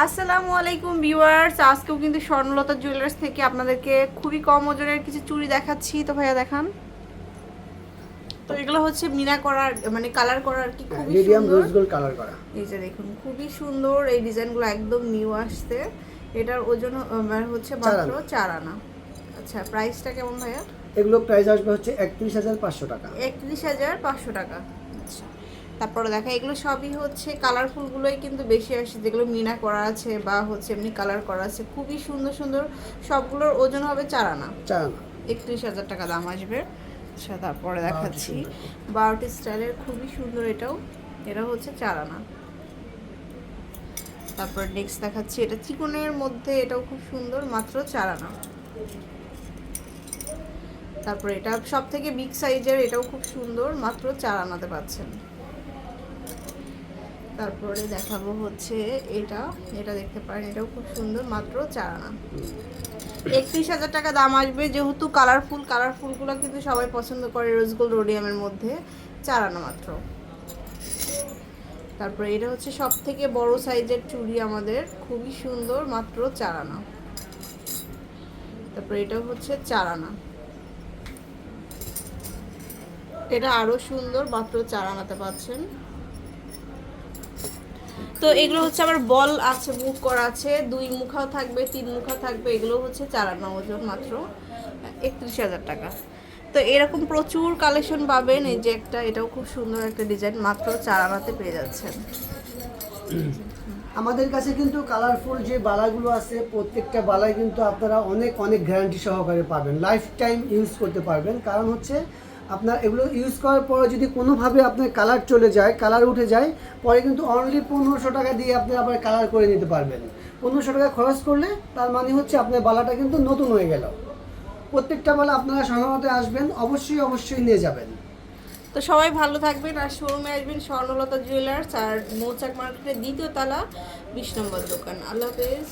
আসসালামু আলাইকুম ভিউয়ার্স আজকেও কিন্তু স্বর্ণলতা জুয়েলার্স থেকে আপনাদেরকে খুবই কম ওজনের কিছু চুড়ি দেখাচ্ছি। তো ভাইয়া দেখান। তো এগুলো হচ্ছে মিনা করার মানে কালার করার কি খুবই মিডিয়াম রোজ গোল্ড কালার করা। এই যে দেখুন খুবই সুন্দর এই ডিজাইনগুলো একদম নিউ আসছে। এটার ওজন মানে হচ্ছে মাত্র আনা। চার আনা। আচ্ছা প্রাইসটা কেমন ভাইয়া? এগুলো প্রাইস আসবে হচ্ছে একত্রিশ হাজার পাঁচশো টাকা। একত্রিশ হাজার পাঁচশো টাকা। আচ্ছা। তারপরে দেখা এগুলো সবই হচ্ছে কালারফুলগুলোই কিন্তু বেশি আসে যেগুলো মিনা করা আছে বা হচ্ছে এমনি কালার করা আছে। খুবই সুন্দর সুন্দর সবগুলোর ওজন হবে চার আনা। একত্রিশ হাজার টাকা দাম আসবে। আচ্ছা তারপরে দেখাচ্ছি। বারোটি স্টাইলের খুবই সুন্দর এটাও। এটা হচ্ছে চার আনা। তারপর নেক্সট দেখাচ্ছি এটা চিকনের মধ্যে এটাও খুব সুন্দর মাত্র চার আনা। তারপর এটা সব থেকে বিগ সাইজের এটাও খুব সুন্দর মাত্র চার আনাতে পাচ্ছেন। তারপরে দেখাবো হচ্ছে এটা এটা দেখতে পারেন, এটাও খুব সুন্দর, মাত্র চার আনা। একত্রিশ হাজার টাকা দাম আসবে, যেহেতু কালারফুল কালারফুলগুলো কিন্তু সবাই পছন্দ করে রোজ গোল্ড রোডিয়ামের মধ্যে, চার আনা মাত্র। তারপরে এটা হচ্ছে সব থেকে বড় সাইজের চুড়ি আমাদের, খুবই সুন্দর, মাত্র চার আনা। তারপরে এটা হচ্ছে চার আনা। এটা আরও সুন্দর, মাত্র চার আনাতে পাচ্ছেন। তো এগুলো হচ্ছে আবার বল আছে, মুখ করা আছে, দুই মুখাও থাকবে, তিন মুখা থাকবে, এগুলো হচ্ছে চার আনা ওজন মাত্র একত্রিশ হাজার টাকা। তো এরকম প্রচুর কালেকশন পাবেন, এই যে একটা, এটাও খুব সুন্দর একটা ডিজাইন মাত্র চার আনাতে পেয়ে যাচ্ছেন। আমাদের কাছে কিন্তু কালারফুল যে বালাগুলো আছে, প্রত্যেকটা বালাই কিন্তু আপনারা অনেক অনেক গ্যারান্টি সহকারে পাবেন। লাইফ টাইম ইউজ করতে পারবেন। কারণ হচ্ছে আপনার এগুলো ইউজ করার পরে যদি কোনোভাবে আপনার কালার চলে যায় কালার উঠে যায়, পরে কিন্তু অনলি পনেরোশো টাকা দিয়ে আপনি আবার কালার করে নিতে পারবেন। পনেরোশো টাকা খরচ করলে তার মানে হচ্ছে আপনার বালাটা কিন্তু নতুন হয়ে গেল। প্রত্যেকটা বালা আপনারা সাধারণত আসবেন, অবশ্যই অবশ্যই নিয়ে যাবেন। তো সবাই ভালো থাকবেন আর শোরুমে আসবেন স্বর্ণলতা জুয়েলার্স আর মৌচাক মার্কেটের দ্বিতীয় তালা বিশ নম্বর দোকান। আল্লাহ হাফেজ।